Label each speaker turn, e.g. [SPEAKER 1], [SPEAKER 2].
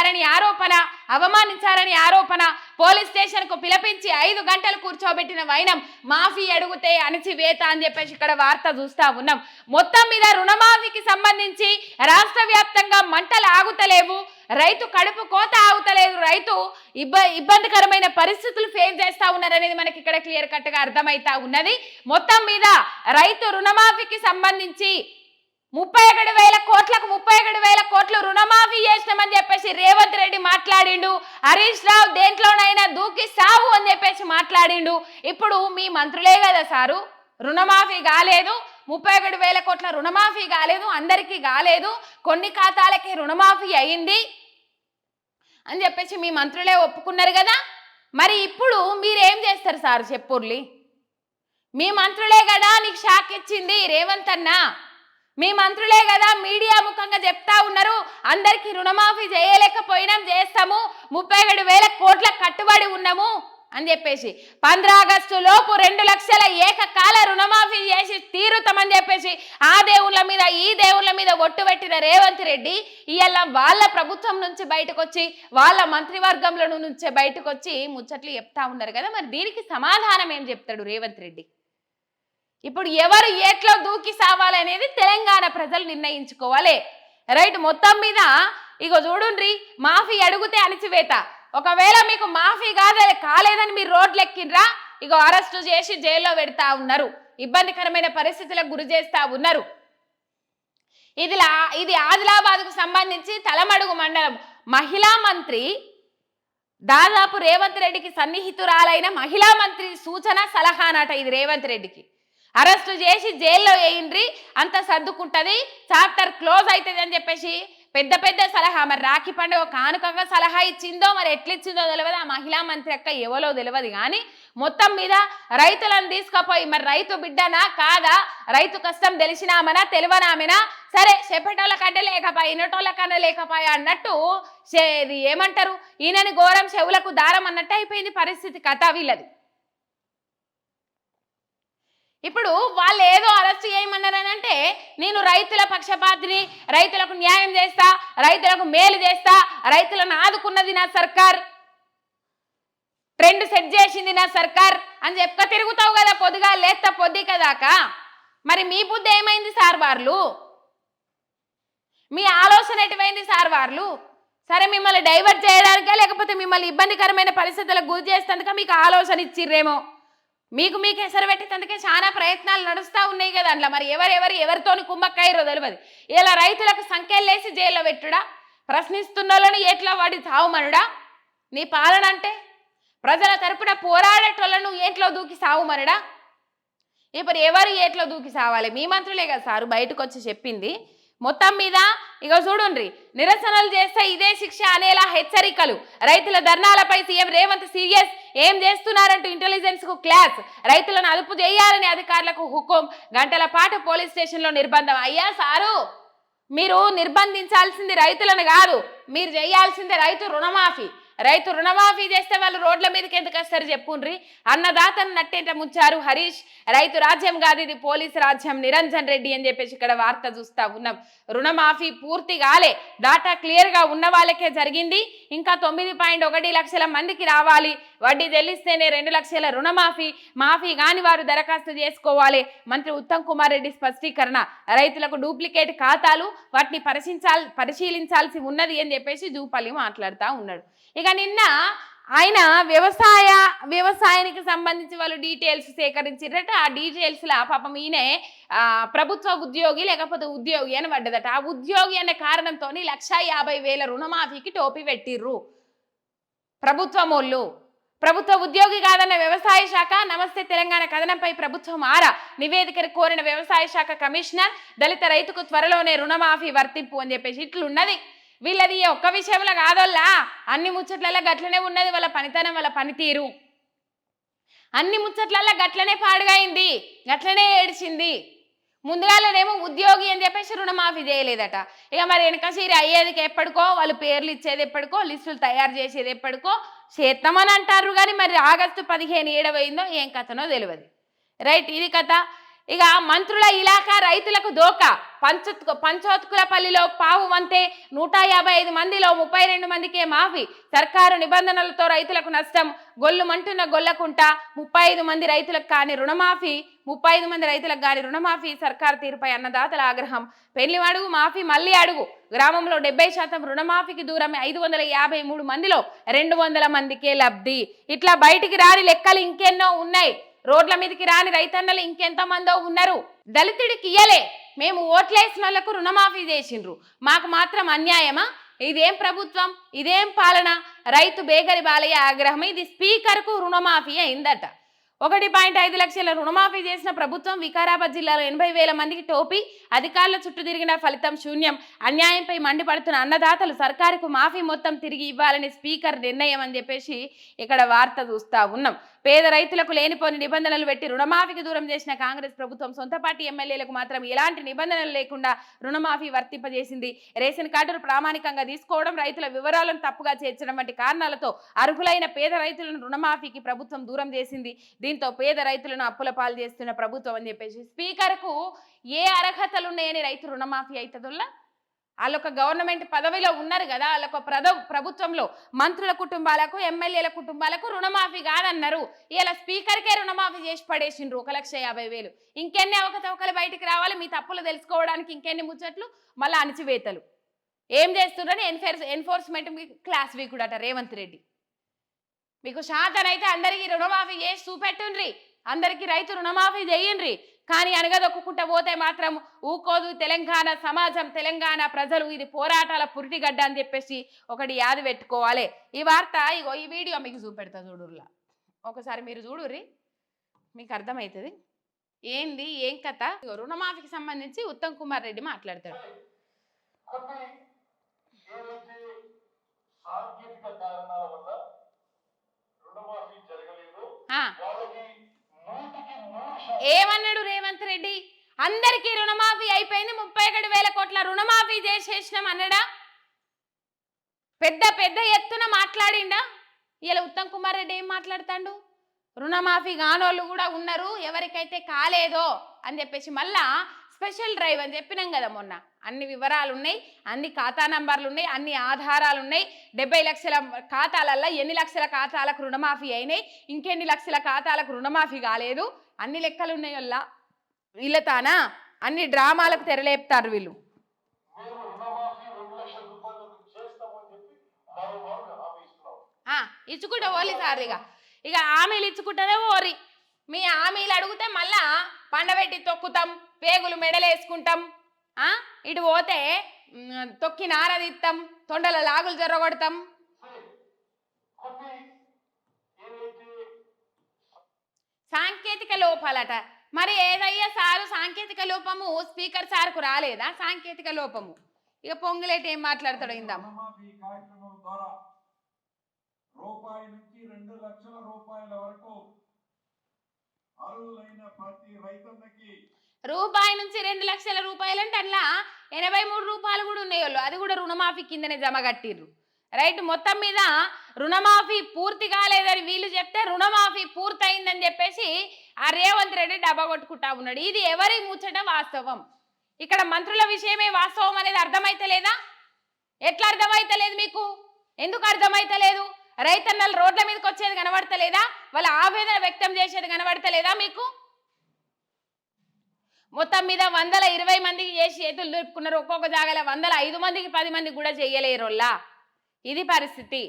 [SPEAKER 1] అవమానించారని ఆరోపణ అవమానించారని ఆరోపణ పోలీస్ స్టేషన్కు పిలిపించి ఐదు గంటలు కూర్చోబెట్టిన వైనం మాఫీ అడిగితే అణిచివేత అని చెప్పేసి ఇక్కడ వార్త చూస్తా ఉన్నాం. మొత్తం మీద రుణమాఫీకి సంబంధించి రాష్ట్ర వ్యాప్తంగా మంటలు ఆగుతలేవు. రైతు కడుపు కోత ఆగుతలేదు. రైతు ఇబ్బ ఇబ్బందికరమైన పరిస్థితులు ఫేస్ చేస్తా ఉన్నారనేది మనకి ఇక్కడ క్లియర్ కట్గా అర్థమైతా ఉన్నది. మొత్తం మీద రైతు రుణమాఫీకి సంబంధించి ముప్పై ఒకటి వేల కోట్లకు ముప్పై ఒకటి వేల కోట్లు రుణమాఫీ చేసినామని చెప్పేసి రేవంత్ రెడ్డి మాట్లాడిండు. హరీష్ రావు దేంట్లోనైనా దూకి సావు అని చెప్పేసి మాట్లాడిండు. ఇప్పుడు మీ మంత్రులే కదా సారు రుణమాఫీ కాలేదు ముప్పై ఒకటి వేల కోట్ల రుణమాఫీ కాలేదు అందరికీ కాలేదు కొన్ని ఖాతాలకి రుణమాఫీ అయింది అని చెప్పేసి మీ మంత్రులే ఒప్పుకున్నారు కదా. మరి ఇప్పుడు మీరేం చేస్తారు సార్ చెప్పుర్లి? మీ మంత్రులే కదా నీకు షాక్ ఇచ్చింది రేవంత్ అన్న. మీ మంత్రులే కదా మీడియా ముఖంగా చెప్తా ఉన్నారు. అందరికీ రుణమాఫీ చేయలేకపోయినాం చేస్తాము. ముప్పై ఏడు వేల కోట్ల కట్టుబడి ఉన్నాము అని చెప్పేసి పంద్ర ఆగస్టు లోపు రెండు లక్షల ఏకకాల రుణమాఫీ చేసి తీరుతామని చెప్పేసి ఆ దేవుళ్ళ మీద ఈ దేవుళ్ళ మీద ఒట్టు పెట్టిన రేవంత్ రెడ్డి ఇవాళ వాళ్ళ ప్రభుత్వం నుంచి బయటకు వచ్చి వాళ్ళ మంత్రివర్గంలో నుంచే బయటకు వచ్చి ముచ్చట్లు చెప్తా ఉన్నారు కదా. మరి దీనికి సమాధానం ఏం చెప్తాడు రేవంత్ రెడ్డి? ఇప్పుడు ఎవరు ఏట్లో దూకి సావాలనేది తెలంగాణ ప్రజలు నిర్ణయించుకోవాలి. రైట్ మొత్తం మీద ఇగో చూడుండ్రి మాఫీ అడిగితే అణిచివేత. ఒకవేళ మీకు మాఫీ కాదే కాలేదని మీరు రోడ్లు ఎక్కిండ్రా ఇగో అరెస్టు చేసి జైల్లో పెడతా ఉన్నారు. ఇబ్బందికరమైన పరిస్థితులకు గురి చేస్తా ఉన్నారు. ఇది ఇది ఆదిలాబాద్కు సంబంధించి తలమడుగు మండలం. మహిళా మంత్రి దాదాపు రేవంత్ రెడ్డికి సన్నిహితురాలైన మహిళా మంత్రి సూచన సలహానట ఇది రేవంత్ రెడ్డికి. అరెస్టు చేసి జైల్లో వేయండ్రి అంత సర్దుకుంటది చాప్టర్ క్లోజ్ అవుతుంది అని చెప్పేసి పెద్ద పెద్ద సలహా. మరి రాఖీ పండుగ కానుకగా సలహా ఇచ్చిందో మరి ఎట్లిచ్చిందో తెలియదు ఆ మహిళా మంత్రి అక్క ఎవలో తెలియదు కానీ మొత్తం మీద రైతులను తీసుకుపోయి మరి రైతు బిడ్డనా కాదా? రైతు కష్టం తెలిసినామనా తెలివనామెనా? సరే చెప్పేటోళ్ళ కంటే లేకపోయి ఇనటోళ్ళ కన్నా లేకపోయి అన్నట్టు ఏమంటారు? ఈయనని ఘోరం చెవులకు దారం అన్నట్టు అయిపోయింది పరిస్థితి కథ వీళ్ళది. ఇప్పుడు వాళ్ళు ఏదో అరెస్ట్ చేయమన్నారని అంటే నేను రైతుల పక్షపాతిని రైతులకు న్యాయం చేస్తా రైతులకు మేలు చేస్తా రైతులను ఆదుకున్నది నా సర్కార్. ట్రెండ్ సెట్ చేసింది నా సర్కార్ అని చెప్పక తిరుగుతావు కదా పొద్దుగా లేస్తా పొద్దుక దాకా. మరి మీ బుద్ధి ఏమైంది సార్ వార్లు? మీ ఆలోచన ఎటువైంది సార్ వార్లు? సరే మిమ్మల్ని డైవర్ట్ చేయడానికే లేకపోతే మిమ్మల్ని ఇబ్బందికరమైన పరిస్థితులకు గురి చేసేందుక మీకు ఆలోచన ఇచ్చిర్రేమో? మీకు మీకు ఎసరు పెట్టేందుకే చాలా ప్రయత్నాలు నడుస్తూ ఉన్నాయి కదా అందులో. మరి ఎవరెవరు ఎవరితోని కుమ్మక్కయ్యారో తెలియదు ఇలా రైతులకు సంఖ్యలేసి జైల్లో పెట్టుడా? ప్రశ్నిస్తున్న వాళ్ళని ఎట్లా వాడి సావుమనుడా నీ పాలన అంటే? ప్రజల తరపున పోరాడేటోళ్ళను ఏట్లో దూకి సావుమనుడా ఇప్పుడు ఎవరు ఏట్లో దూకి సావాలి? మీ మంత్రులే కదా సారు బయటకు వచ్చి చెప్పింది. మొత్తం మీద ఇక చూడుండ్రి నిరసనలు చేస్తే ఇదే శిక్ష అనేలా హెచ్చరికలు. రైతుల ధర్నాలపై సీఎం రేవంత్ సీరియస్ ఏం చేస్తున్నారంటూ ఇంటెలిజెన్స్కు క్లాస్. రైతులను అదుపు చేయాలని అధికారులకు హుకుం. గంటల పాటు పోలీస్ స్టేషన్లో నిర్బంధం. అయ్యా సారు మీరు నిర్బంధించాల్సింది రైతులను కాదు మీరు చేయాల్సిందే రైతు రుణమాఫీ. రైతు రుణమాఫీ చేస్తే వాళ్ళు రోడ్ల మీదకి ఎందుకు వస్తారు చెప్పుండ్రి? అన్నదాతను నట్టేట ముంచారు హరీష్. రైతు రాజ్యం కాదు ఇది పోలీస్ రాజ్యం. నిరంజన్ రెడ్డి అని చెప్పేసి ఇక్కడ వార్త చూస్తా ఉన్నాం. రుణమాఫీ పూర్తి కాలే. డాటా క్లియర్గా ఉన్న వాళ్ళకే జరిగింది. ఇంకా తొమ్మిది పాయింట్ ఒకటి లక్షల మందికి రావాలి. వడ్డీ చెల్లిస్తేనే రెండు లక్షల రుణమాఫీ మాఫీ కాని వారు దరఖాస్తు చేసుకోవాలి. మంత్రి ఉత్తమ్ కుమార్ రెడ్డి స్పష్టీకరణ. రైతులకు డూప్లికేట్ ఖాతాలు వాటిని పరిశీలించాల్ పరిశీలించాల్సి ఉన్నది అని చెప్పేసి జూపల్లి మాట్లాడుతూ ఉన్నాడు. ఇక నిన్న ఆయన వ్యవసాయ వ్యవసాయానికి సంబంధించి వాళ్ళు డీటెయిల్స్ సేకరించారట ఆ డీటెయిల్స్ లా పాపం ఈయనే ప్రభుత్వ ఉద్యోగి లేకపోతే ఉద్యోగి అని పడ్డదట. ఆ ఉద్యోగి అనే కారణంతో లక్ష యాభై వేల రుణమాఫీకి టోపీ పెట్టిర్రు. ప్రభుత్వం వాళ్ళు ప్రభుత్వ ఉద్యోగి కాదన్న వ్యవసాయ శాఖ నమస్తే తెలంగాణ కథనంపై ప్రభుత్వం ఆరా. నివేదికను కోరిన వ్యవసాయ శాఖ కమిషనర్ దళిత రైతుకు త్వరలోనే రుణమాఫీ వర్తింపు అని చెప్పేసి ఇట్లున్నది. వీళ్ళది ఒక్క విషయంలో కాదోల్లా. అన్ని ముచ్చట్లలో గట్లనే ఉన్నది వాళ్ళ పనితనం వాళ్ళ పనితీరు. అన్ని ముచ్చట్లలో గట్లనే పాడుగాయింది గట్లనే ఏడిచింది. ముందుగాలనేమో ఉద్యోగి అని చెప్పేసి రుణమాఫీ చేయలేదట. ఇక మరి వెనక సీరి అయ్యేదికి ఎప్పటికో వాళ్ళు పేర్లు ఇచ్చేది ఎప్పటికో లిస్టులు తయారు చేసేది ఎప్పటికో చేస్తామని అంటారు కానీ మరి ఆగస్టు పదిహేను ఏడవైందో ఏం కథనో తెలియదు రైట్ ఇది కథ. ఇక మంత్రుల ఇలాకా రైతులకు దోకా. పంచోత్ పంచోత్కులపల్లిలో పావు వంతే నూట యాభై ఐదు మందిలో ముప్పై రెండు మందికే మాఫీ. సర్కారు నిబంధనలతో రైతులకు నష్టం. గొల్లు మంటున్న గొల్లకుంట ముప్పై ఐదు మంది రైతులకు కాని రుణమాఫీ ముప్పై ఐదు మంది రైతులకు కాని రుణమాఫీ సర్కారు తీరుపై అన్నదాతల ఆగ్రహం. పెళ్ళి అడుగు మాఫీ మళ్ళీ అడుగు. గ్రామంలో డెబ్బై శాతం రుణమాఫీకి దూరమే ఐదు వందల యాభై మూడు మందిలో రెండు వందల మందికే లబ్ధి. ఇట్లా బయటికి రాని లెక్కలు ఇంకెన్నో ఉన్నాయి. రోడ్ల మీదకి రాని రైతన్నలు ఇంకెంతమందో ఉన్నారు. దళితుడికి ఇయ్యలే. మేము ఓట్లేసిన వాళ్ళకు రుణమాఫీ చేసిండ్రు. మాకు మాత్రం అన్యాయమా? ఇదేం ప్రభుత్వం? ఇదేం పాలన? రైతు బేగరి బాలయ్య ఆగ్రహం? ఇది స్పీకర్కు రుణమాఫీ అయిందట. ఒకటి పాయింట్ ఐదు లక్షల రుణమాఫీ చేసిన ప్రభుత్వం వికారాబాద్ జిల్లాలో ఎనభై వేల మందికి టోపీ అధికారుల చుట్టూ తిరిగిన ఫలితం శూన్యం. అన్యాయంపై మండిపడుతున్న అన్నదాతలు సర్కారుకు మాఫీ మొత్తం తిరిగి ఇవ్వాలని స్పీకర్ నిర్ణయం అని చెప్పేసి ఇక్కడ వార్త చూస్తా ఉన్నాం. పేద రైతులకు లేనిపోని నిబంధనలు పెట్టి రుణమాఫీకి దూరం చేసిన కాంగ్రెస్ ప్రభుత్వం సొంత పార్టీ ఎమ్మెల్యేలకు మాత్రం ఎలాంటి నిబంధనలు లేకుండా రుణమాఫీ వర్తింపజేసింది. రేషన్ కార్డులు ప్రామాణికంగా తీసుకోవడం రైతుల వివరాలను తప్పుగా చేర్చడం వంటి కారణాలతో అర్హులైన పేద రైతులను రుణమాఫీకి ప్రభుత్వం దూరం చేసింది. దీంతో పేద రైతులను అప్పుల పాలు చేస్తున్న ప్రభుత్వం అని చెప్పేసి స్పీకర్కు ఏ అర్హతలున్నాయని రైతు రుణమాఫీ అవుతుందో వాళ్ళొక గవర్నమెంట్ పదవిలో ఉన్నారు కదా వాళ్ళొక ప్రద ప్రభుత్వంలో మంత్రుల కుటుంబాలకు ఎమ్మెల్యేల కుటుంబాలకు రుణమాఫీ కాదన్నారు. ఇలా స్పీకర్కే రుణమాఫీ చేసి పడేసిండ్రు ఒక లక్ష యాభై వేలు. ఇంకెన్ని అవకతవకలు బయటికి రావాలి? మీ తప్పులు తెలుసుకోవడానికి ఇంకెన్ని ముచ్చట్లు? మళ్ళీ అణచివేతలు. ఏం చేస్తున్నారని ఎన్ఫోర్స్ ఎన్ఫోర్స్మెంట్ మీకు క్లాస్ అట రేవంత్ రెడ్డి. మీకు శాతనైతే అందరికీ రుణమాఫీ చేసి చూపెట్టుండ్రి. అందరికీ రైతు రుణమాఫీ చేయండ్రి. కానీ అనగదొక్కుంటా పోతే మాత్రం ఊకోదు తెలంగాణ సమాజం తెలంగాణ ప్రజలు ఇది పోరాటాల పురిటిగడ్డ అని చెప్పేసి ఒకటి యాది పెట్టుకోవాలి. ఈ వార్త ఇగో ఈ వీడియో మీకు చూపెడతా చూడుర్లా. ఒకసారి మీరు చూడుర్రి. మీకు అర్థమవుతుంది ఏంది? ఏం కథ? ఇగో రుణమాఫీకి సంబంధించి ఉత్తమ్ కుమార్ రెడ్డి మాట్లాడతాడు.
[SPEAKER 2] సాంకేతిక కారణాల వల్ల రుణమాఫీ జరగలేదు. వాళ్ళకి
[SPEAKER 1] ఏమన్నాడు రేవంత్ రెడ్డి? అందరికీ రుణమాఫీ అయిపోయింది ముప్పై ఒకటి వేల కోట్ల రుణమాఫీ చేసేసినాం అన్నడా? పెద్ద పెద్ద ఎత్తున మాట్లాడిండా? ఇలా ఉత్తమ్ కుమార్ రెడ్డి ఏం మాట్లాడతాడు? రుణమాఫీ కానోళ్ళు కూడా ఉన్నారు ఎవరికైతే కాలేదో అని చెప్పేసి మళ్ళా స్పెషల్ డ్రైవ్ అని చెప్పినాం కదా మొన్న. అన్ని వివరాలు ఉన్నాయి అన్ని ఖాతా నంబర్లు ఉన్నాయి అన్ని ఆధారాలు ఉన్నాయి. డెబ్బై లక్షల ఖాతాలల్లో ఎన్ని లక్షల ఖాతాలకు రుణమాఫీ అయినాయి ఇంకెన్ని లక్షల ఖాతాలకు రుణమాఫీ కాలేదు. అన్ని లెక్కలు ఉన్నాయల్లా వీళ్ళ వీళ్ళతానా? అన్ని డ్రామాలకు తెరలేపుతారు వీళ్ళు. ఇచ్చుకుంటే ఓలి సార్ ఇక ఇక హామీలు ఇచ్చుకుంటేనే ఓరి. మీ హామీలు అడిగితే మళ్ళా పండబెట్టి తొక్కుతాం పేగులు మెడలేసుకుంటాం. ఇటు పోతే తొక్కి నారదిస్తాం తొండల లాగులు జొర్రగొడతాం
[SPEAKER 2] సరే కొన్ని ఏదైతే
[SPEAKER 1] సాంకేతిక లోపాలట. మరి ఏదయ్యా సారు సాంకేతిక లోపము? స్పీకర్ సార్కు రాలేదా సాంకేతిక లోపము? ఇక పొంగులేటి ఏం మాట్లాడతాడో ఇందాం
[SPEAKER 3] రూపాయి నుంచి రెండు లక్షల రూపాయల వరకు అర్హులైన ప్రతి రైతన్నకి
[SPEAKER 1] రూపాయి నుంచి రెండు లక్షల రూపాయలు అంటే అట్లా ఎనభై మూడు రూపాయలు కూడా ఉన్నాయి వాళ్ళు అది కూడా రుణమాఫీ కిందనే జమ కట్టిర్రు. రైట్ మొత్తం మీద రుణమాఫీ పూర్తి కాలేదని వీళ్ళు చెప్తే రుణమాఫీ పూర్తయిందని చెప్పేసి ఆ రేవంత్ రెడ్డి డబ్బా కొట్టుకుంటా ఉన్నాడు. ఇది ఎవరి ముచ్చట? వాస్తవం. ఇక్కడ మంత్రుల విషయమే వాస్తవం అనేది అర్థమైతలేదా ఎట్లా అర్థమైతలేదు మీకు? ఎందుకు అర్థమైతలేదు రైతన్నలు రోడ్ల మీదకి వచ్చేది కనబడతలేదా వాళ్ళ ఆవేదన వ్యక్తం చేసేది కనబడతలేదా మీకు? మొత్తం మీద వందల ఇరవై మందికి చేసి చేతులు దులుపుకున్నారు. ఒక్కొక్క జాగాలో వందల ఐదు మందికి పది మందికి కూడా చెయ్యలేరుల్లా ఇది పరిస్థితి.